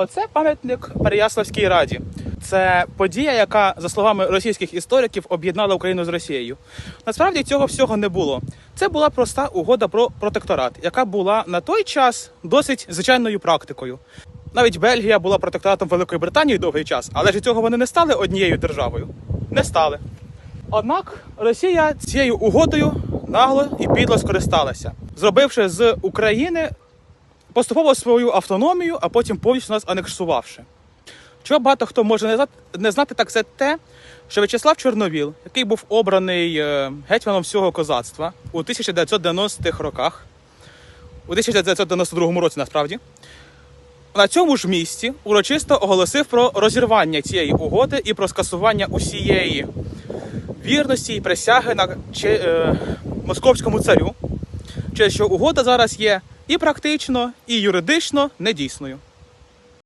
Оце пам'ятник Переяславській раді. Це подія, яка, за словами російських істориків, об'єднала Україну з Росією. Насправді цього всього не було. Це була проста угода про протекторат, яка була на той час досить звичайною практикою. Навіть Бельгія була протекторатом Великої Британії довгий час, але ж цього вони не стали однією державою. Не стали. Однак Росія цією угодою нагло і підло скористалася, зробивши з України поступово свою автономію, а потім повністю нас анексувавши. Чого багато хто може не знати, так це те, що В'ячеслав Чорновіл, який був обраний е, гетьманом всього козацтва у 1990-х роках, у 1992 році насправді, на цьому ж місці урочисто оголосив про розірвання цієї угоди і про скасування усієї вірності і присяги на чи, е, московському царю, через що угода зараз є і практично, і юридично недійсною.